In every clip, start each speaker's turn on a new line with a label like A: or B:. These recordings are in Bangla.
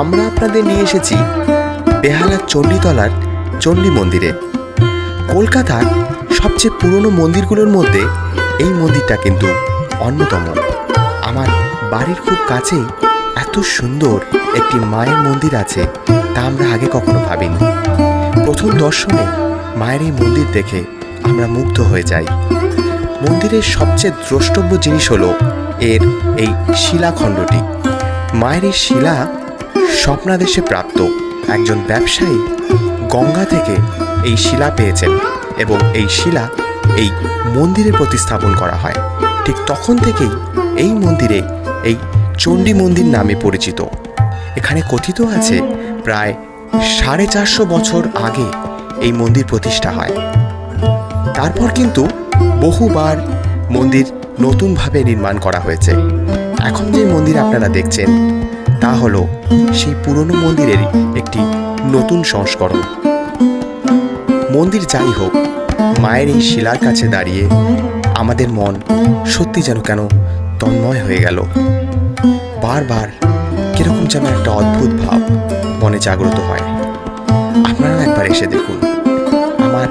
A: আমরা আপনাদের নিয়ে এসেছি বেহালার চণ্ডীতলার চণ্ডী মন্দিরে। কলকাতার সবচেয়ে পুরনো মন্দিরগুলোর মধ্যে এই মন্দিরটা কিন্তু অন্যতম। আমার বাড়ির খুব কাছেই এত সুন্দর একটি মায়ের মন্দির আছে তা আমরা আগে কখনো ভাবিনি। প্রথম দর্শনে মায়ের এই মন্দির দেখে আমরা মুগ্ধ হয়ে যাই। মন্দিরের সবচেয়ে দ্রষ্টব্য জিনিস হলো এর এই শিলাখণ্ডটি। মায়ের এই শিলা স্বপ্নাদেশে প্রাপ্ত একজন ব্যবসায়ী গঙ্গা থেকে এই শিলা পেয়েছেন এবং এই শিলা এই মন্দিরে প্রতিস্থাপন করা হয়। ঠিক তখন থেকেই এই মন্দিরে এই চণ্ডী মন্দির নামে পরিচিত। এখানে কথিত আছে প্রায় সাড়ে চারশো বছর আগে এই মন্দির প্রতিষ্ঠা হয়। তারপর কিন্তু বহুবার মন্দির নতুনভাবে নির্মাণ করা হয়েছে। এখন যে মন্দির আপনারা দেখছেন তা হলো সেই পুরনো মন্দিরের একটি নতুন সংস্করণ। মন্দির যাই হোক, মায়ের এই শিলার কাছে দাঁড়িয়ে আমাদের মন সত্যি যেন কেন তন্ময় হয়ে গেল। বারবার কীরকম যেন একটা অদ্ভুত ভাব মনে জাগ্রত হয়। আপনারাও একবার এসে দেখুন। আমার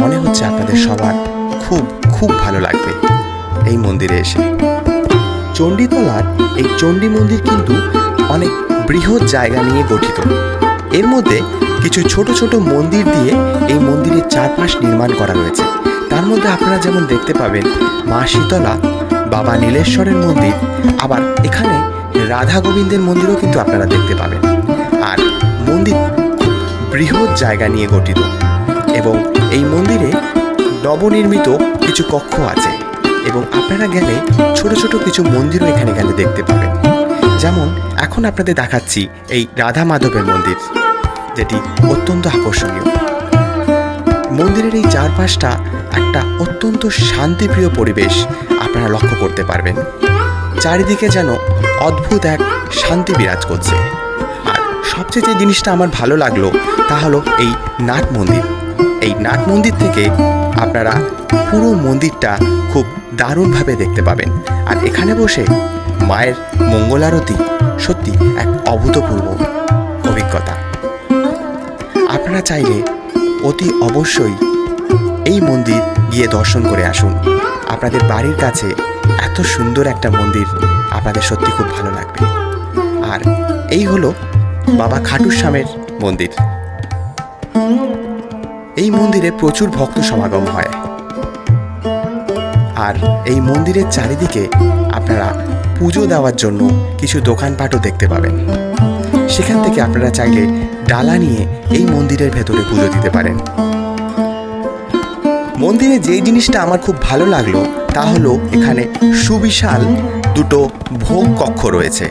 A: মনে হচ্ছে আপনাদের সবার খুব খুব ভালো লাগবে এই মন্দিরে এসে। চণ্ডীতলার এই চণ্ডী মন্দির কিন্তু অনেক বৃহৎ জায়গা নিয়ে গঠিত। এর মধ্যে কিছু ছোট ছোট মন্দির দিয়ে এই মন্দিরের চারপাশ নির্মাণ করা রয়েছে তার মধ্যে আপনারা যেমন দেখতে পাবেন মা শীতলা, বাবা নীলেশ্বরের মন্দির, আবার এখানে রাধা গোবিন্দের মন্দিরও কিন্তু আপনারা দেখতে পাবেন। আর মন্দির বৃহৎ জায়গা নিয়ে গঠিত এবং এই মন্দিরে নবনির্মিত কিছু কক্ষ আছে এবং আপনারা গেলে ছোট ছোট কিছু মন্দিরও এখানে গেলে দেখতে পাবেন। যেমন এখন আপনাদের দেখাচ্ছি এই রাধা মাধবের মন্দির, যেটি অত্যন্ত আকর্ষণীয়। মন্দিরের এই চারপাশটা একটা অত্যন্ত শান্তিপ্রিয় পরিবেশ আপনারা লক্ষ্য করতে পারবেন। চারিদিকে যেন অদ্ভুত এক শান্তি বিরাজ করছে। আর সবচেয়ে যে জিনিসটা আমার ভালো লাগল, তা হলো এই নাট মন্দির। এই নাট মন্দির থেকে আপনারা পুরো মন্দিরটা খুব দারুণভাবে দেখতে পাবেন। আর এখানে বসে মায়ের মঙ্গলারতি সত্যি এক অভূতপূর্ব অভিজ্ঞতা। আপনারা চাইলে অতি অবশ্যই এই মন্দির গিয়ে দর্শন করে আসুন। আপনাদের বাড়ির কাছে এত সুন্দর একটা মন্দির আপনাদের সত্যি খুব ভালো লাগবে। আর এই হলো বাবা খাটুশ্যামের মন্দির। এই মন্দিরে প্রচুর ভক্ত সমাগম হয়। আর এই মন্দিরের চারিদিকে আপনারা পুজো দেওয়ার জন্য কিছু দোকানপাটও দেখতে পাবেন। সেখান থেকে আপনারা চাইলে ডালা নিয়ে এই মন্দিরের ভেতরে পুজো দিতে পারেন। মন্দিরে যেই জিনিসটা আমার খুব ভালো লাগল তা হলো এখানে সুবিশাল দুটো ভোগ কক্ষ রয়েছে।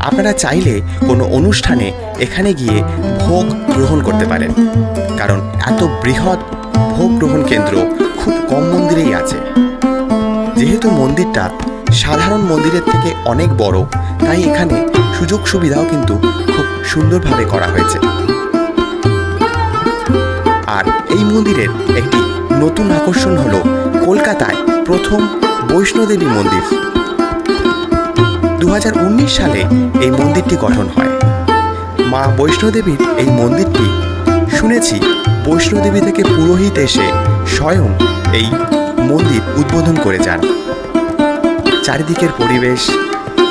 A: আপনারা চাইলে কোনো অনুষ্ঠানে এখানে গিয়ে ভোগ গ্রহণ করতে পারেন। কারণ এত বৃহৎ ভোগ গ্রহণ কেন্দ্র খুব কম মন্দিরেই আছে। যেহেতু মন্দিরটা সাধারণ মন্দিরের থেকে অনেক বড়, তাই এখানে সুযোগ সুবিধাও কিন্তু খুব সুন্দরভাবে করা হয়েছে। আর এই মন্দিরের একটি নতুন আকর্ষণ হলো কলকাতায় প্রথম বৈষ্ণোদেবী মন্দির। দু হাজার উনিশ সালে এই মন্দিরটি গঠন হয়। মা বৈষ্ণোদেবীর এই মন্দিরটি শুনেছি বৈষ্ণোদেবী থেকে পুরোহিত এসে স্বয়ং এই মন্দির উদ্বোধন করে যান। চারিদিকের পরিবেশ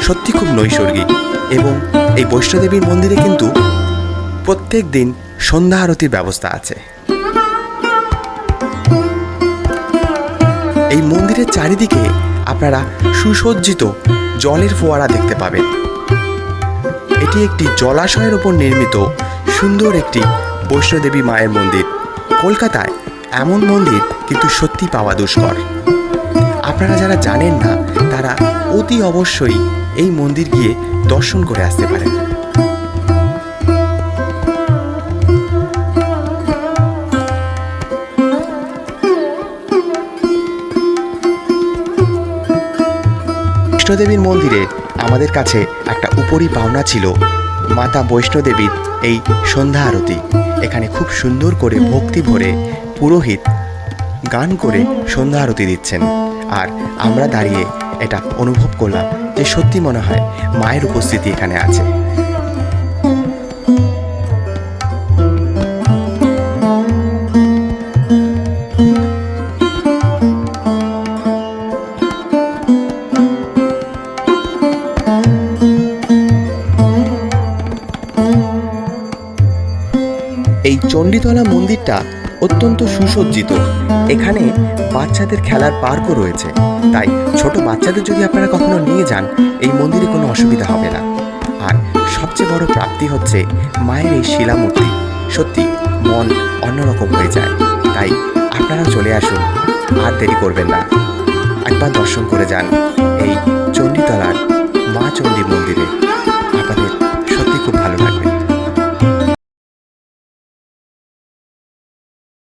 A: সত্যি খুব নৈসর্গিক এবং এই বৈষ্ণোদেবীর মন্দিরে কিন্তু প্রত্যেক দিন সন্ধ্যা আরতির ব্যবস্থা আছে। এই মন্দিরের চারিদিকে আপনারা সুসজ্জিত জলের ফোয়ারা দেখতে পাবেন। এটি একটি জলাশয়ের ওপর নির্মিত সুন্দর একটি বৈষ্ণোদেবী মায়ের মন্দির। কলকাতায় এমন মন্দির কিন্তু সত্যি পাওয়া দুষ্কর। আপনারা যারা জানেন না, তারা অতি অবশ্যই এই মন্দির গিয়ে দর্শন করে আসতে পারেন। বৈষ্ণোদেবীর মন্দিরে আমাদের কাছে একটা উপরি পাওনা ছিল মাতা বৈষ্ণোদেবীর এই সন্ধ্যা আরতি। এখানে খুব সুন্দর করে ভক্তি ভরে পুরোহিত গান করে সন্ধ্যা আরতি দিচ্ছেন। আর আমরা দাঁড়িয়ে এটা অনুভব করলাম যে সত্যি মনে হয় মায়ের উপস্থিতি এখানে আছে। এই চণ্ডীতলা মন্দিরটা অত্যন্ত সুসজ্জিত। এখানে বাচ্চাদের খেলার পার্কও রয়েছে। তাই ছোট বাচ্চাদের যদি আপনারা কখনো নিয়ে যান, এই মন্দিরে কোনো অসুবিধা হবে না। আর সবচেয়ে বড় প্রাপ্তি হচ্ছে মায়ের এই শিলামূর্তি। সত্যি মন অন্যরকম হয়ে যায়। তাই আপনারা চলে আসুন, আর দেরি করবেন না। একবার দর্শন করে যান এই চণ্ডীতলার মা চণ্ডী মন্দিরে।